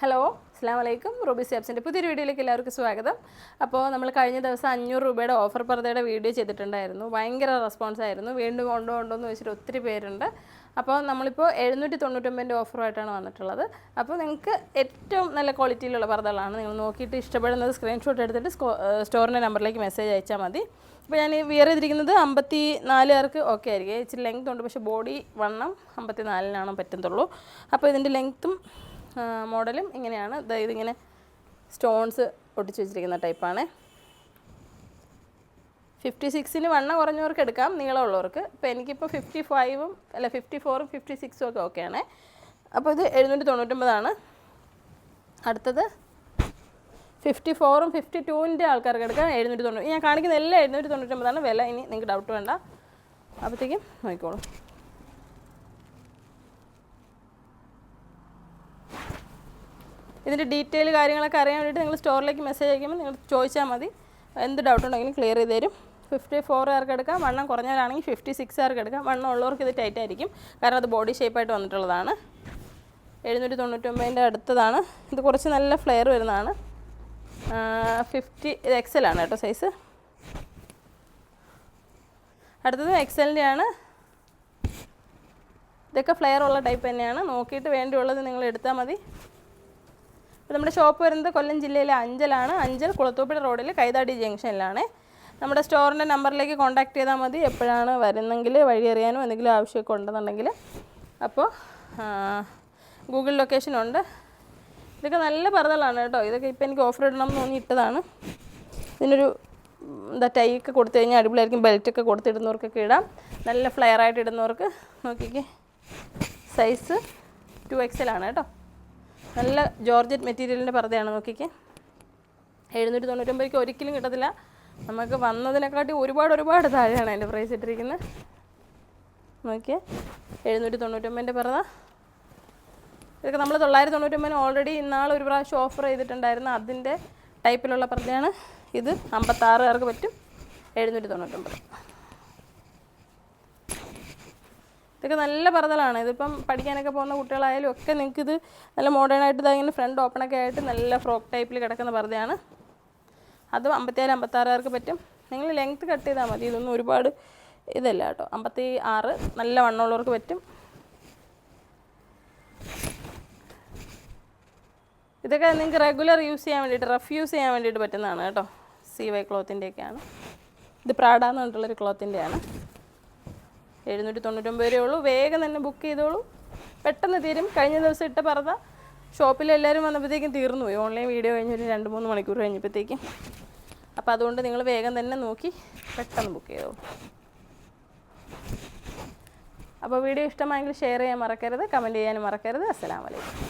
Hello അസ്സാം വലൈക്കും Ruby സാബ്സിന്റെ പുതിയൊരു വീഡിയോയിലേക്ക് എല്ലാവർക്കും സ്വാഗതം. അപ്പോൾ നമ്മൾ കഴിഞ്ഞ ദിവസം അഞ്ഞൂറ് രൂപയുടെ ഓഫർ പർദ്ദയുടെ വീഡിയോ ചെയ്തിട്ടുണ്ടായിരുന്നു. ഭയങ്കര റെസ്പോൺസ് ആയിരുന്നു. വീണ്ടും കൊണ്ടു കൊണ്ടോ എന്ന് വെച്ചിട്ട് ഒത്തിരി പേരുണ്ട്. അപ്പോൾ നമ്മളിപ്പോൾ എഴുന്നൂറ്റി തൊണ്ണൂറ്റൊമ്പതിന്റെ ഓഫറുമായിട്ടാണ് വന്നിട്ടുള്ളത്. അപ്പോൾ നിങ്ങൾക്ക് ഏറ്റവും നല്ല ക്വാളിറ്റിയിലുള്ള പർദ്ദകളാണ് നിങ്ങൾ നോക്കിയിട്ട് ഇഷ്ടപ്പെടുന്നത്. സ്ക്രീൻഷോട്ട് എടുത്തിട്ട് സ്റ്റോറിന്റെ നമ്പറിലേക്ക് മെസ്സേജ് അയച്ചാൽ മതി. അപ്പോൾ ഞാൻ വിയർ ചെയ്തിരിക്കുന്നത് അമ്പത്തി നാലുകാർക്ക് ഓക്കെ ആയിരിക്കും. ഇച്ചിരി ലെങ്ത് ഉണ്ട്. പക്ഷേ ബോഡി വണ്ണം അമ്പത്തി നാലിനാണ് പറ്റത്തുള്ളൂ അപ്പോൾ ഇതിന്റെ ലെങ്ത്തും മോഡലും ഇങ്ങനെയാണ്. ഇതിങ്ങനെ സ്റ്റോൺസ് ഒട്ടിച്ച് വെച്ചിരിക്കുന്ന ടൈപ്പാണ്. ഫിഫ്റ്റി സിക്സിന് വണ്ണം കുറഞ്ഞവർക്ക് എടുക്കാം നീളമുള്ളവർക്ക്. ഇപ്പോൾ എനിക്കിപ്പോൾ ഫിഫ്റ്റി ഫൈവും അല്ല ഫിഫ്റ്റി ഫോറും ഫിഫ്റ്റി സിക്സും ഒക്കെ ഓക്കെയാണ്. അപ്പോൾ ഇത് എഴുന്നൂറ്റി തൊണ്ണൂറ്റൊമ്പതാണ് അടുത്തത് ഫിഫ്റ്റി ഫോറും ഫിഫ്റ്റി ടൂവിന്റെ ആൾക്കാർക്ക് എടുക്കാം എഴുന്നൂറ്റി തൊണ്ണൂറ് ഞാൻ കാണിക്കുന്ന എല്ലാം എഴുന്നൂറ്റി തൊണ്ണൂറ്റൊമ്പതാണ് വില ഇനി നിങ്ങൾക്ക് ഡൗട്ട് വേണ്ട. അപ്പോഴത്തേക്കും നോക്കിക്കോളൂ. ഇതിന്റെ ഡീറ്റെയിൽ കാര്യങ്ങളൊക്കെ അറിയാൻ വേണ്ടിയിട്ട് നിങ്ങൾ സ്റ്റോറിലേക്ക് മെസ്സേജ് അയക്കുമ്പോൾ നിങ്ങൾ ചോദിച്ചാൽ മതി. എന്ത് ഡൗട്ട് ഉണ്ടെങ്കിലും ക്ലിയർ ചെയ്ത് തരും. ഫിഫ്റ്റി ഫോറുകാർക്ക് എടുക്കാം? വണ്ണം കുറഞ്ഞവരാണെങ്കിൽ ഫിഫ്റ്റി സിക്സുകാർക്ക് എടുക്കാം? വണ്ണം ഉള്ളവർക്ക് ഇത് ടൈറ്റ് ആയിരിക്കും. കാരണം അത് ബോഡി ഷേപ്പായിട്ട് വന്നിട്ടുള്ളതാണ്. എഴുന്നൂറ്റി തൊണ്ണൂറ്റൊമ്പതിന്റെ അടുത്തതാണ്. ഇത് കുറച്ച് നല്ല ഫ്ലെയർ വരുന്നതാണ്. ഫിഫ്റ്റി ഇത് എക്സലാണ് കേട്ടോ സൈസ് അടുത്തത് എക്സലിന്റെ ആണ്. ഇതൊക്കെ ഫ്ലെയർ ഉള്ള ടൈപ്പ് തന്നെയാണ്. നോക്കിയിട്ട് വേണ്ടിയുള്ളത് നിങ്ങൾ എടുത്താൽ മതി. അപ്പോൾ നമ്മുടെ ഷോപ്പ് വരുന്നത് കൊല്ലം ജില്ലയിലെ അഞ്ചലാണ്. അഞ്ചൽ കുളത്തൂപ്പുഴ റോഡിൽ കൈതാടി ജംഗ്ഷനിലാണ്. നമ്മുടെ സ്റ്റോറിന്റെ നമ്പറിലേക്ക് കോൺടാക്ട് ചെയ്താൽ മതി. എപ്പോഴാണ് വരുന്നെങ്കിൽ വഴി അറിയാനോ എന്തെങ്കിലും ആവശ്യമൊക്കെ ഉണ്ടെന്നുണ്ടെങ്കിൽ. അപ്പോൾ ഗൂഗിൾ ലൊക്കേഷൻ ഉണ്ട്. ഇതൊക്കെ നല്ല പറതലാണ് കേട്ടോ. ഇതൊക്കെ ഇപ്പോൾ എനിക്ക് ഓഫർ ഇടണം എന്ന് തോന്നി ഇട്ടതാണ് ഇതിനൊരു എന്താ ടൈ ഒക്കെ കൊടുത്തു കഴിഞ്ഞാൽ അടിപൊളിയായിരിക്കും. ബെൽറ്റൊക്കെ കൊടുത്തിടുന്നവർക്കൊക്കെ ഇടാം. നല്ല ഫ്ലെയർ ആയിട്ട് ഇടുന്നവർക്ക് നോക്കിക്കേ. സൈസ് ടു എക്സൽ ആണ് കേട്ടോ. നല്ല ജോർജറ്റ് മെറ്റീരിയലിന്റെ പർദ്ദയാണ് നോക്കിക്കേ. എഴുന്നൂറ്റി തൊണ്ണൂറ്റൊമ്പതിക്ക് ഒരിക്കലും കിട്ടത്തില്ല. നമുക്ക് വന്നതിനെക്കാട്ടി ഒരുപാട് ഒരുപാട് താഴെയാണ് അതിന്റെ പ്രൈസ് ഇട്ടിരിക്കുന്നത്. നോക്കിയേ എഴുന്നൂറ്റി തൊണ്ണൂറ്റൊമ്പതിന്റെ പറഞ്ഞ ഇതൊക്കെ നമ്മൾ തൊള്ളായിരത്തി തൊണ്ണൂറ്റൊമ്പതിന് ഓൾറെഡി ഇന്നാൾ ഒരു പ്രാവശ്യം ഓഫർ ചെയ്തിട്ടുണ്ടായിരുന്നു അതിന്റെ ടൈപ്പിലുള്ള പർദ്ദയാണ്. ഇത് അമ്പത്താറുകാർക്ക് പറ്റും. എഴുന്നൂറ്റി തൊണ്ണൂറ്റൊമ്പത് ഇതൊക്കെ നല്ല പറതലാണ് ഇതിപ്പം പഠിക്കാനൊക്കെ പോകുന്ന കുട്ടികളായാലും ഒക്കെ നിങ്ങൾക്ക് ഇത് നല്ല മോഡേൺ ആയിട്ട് ഇങ്ങനെ ഫ്രണ്ട് ഓപ്പണൊക്കെ ആയിട്ട് നല്ല ഫ്രോക്ക് ടൈപ്പിൽ കിടക്കുന്ന പറതയാണ് അതും അമ്പത്തിയാറ് അമ്പത്താറുകാർക്ക് പറ്റും? നിങ്ങൾ ലെങ്ത്ത് കട്ട് ചെയ്താൽ മതി. ഇതൊന്നും ഒരുപാട് ഇതല്ല കേട്ടോ. അമ്പത്തി ആറ് നല്ല വണ്ണമുള്ളവർക്ക് പറ്റും. ഇതൊക്കെ നിങ്ങൾക്ക് റെഗുലർ യൂസ് ചെയ്യാൻ വേണ്ടിയിട്ട് റഫ് യൂസ് ചെയ്യാൻ വേണ്ടിയിട്ട് പറ്റുന്നതാണ് കേട്ടോ. സി വൈ ക്ലോത്തിന്റെയൊക്കെയാണ് ഇത് പ്രാഡ എന്ന് പറഞ്ഞിട്ടുള്ളൊരു ക്ലോത്തിന്റെയാണ് എഴുന്നൂറ്റി തൊണ്ണൂറ്റൊമ്പത് രൂപയേ ഉള്ളൂ. വേഗം തന്നെ ബുക്ക് ചെയ്തോളൂ. പെട്ടെന്ന് തീരും. കഴിഞ്ഞ ദിവസം ഇട്ട പറത ഷോപ്പിൽ എല്ലാവരും വന്നപ്പോഴത്തേക്കും തീർന്നു പോയി. ഓൺലൈൻ വീഡിയോ കഴിഞ്ഞൊരു രണ്ട് മൂന്ന് മണിക്കൂർ കഴിഞ്ഞപ്പോഴത്തേക്കും. അപ്പോൾ അതുകൊണ്ട് നിങ്ങൾ വേഗം തന്നെ നോക്കി പെട്ടെന്ന് ബുക്ക് ചെയ്തോളൂ. അപ്പോൾ വീഡിയോ ഇഷ്ടമായെങ്കിൽ ഷെയർ ചെയ്യാൻ മറക്കരുത്. കമന്റ് ചെയ്യാനും മറക്കരുത്. അസ്സലാമലൈക്കും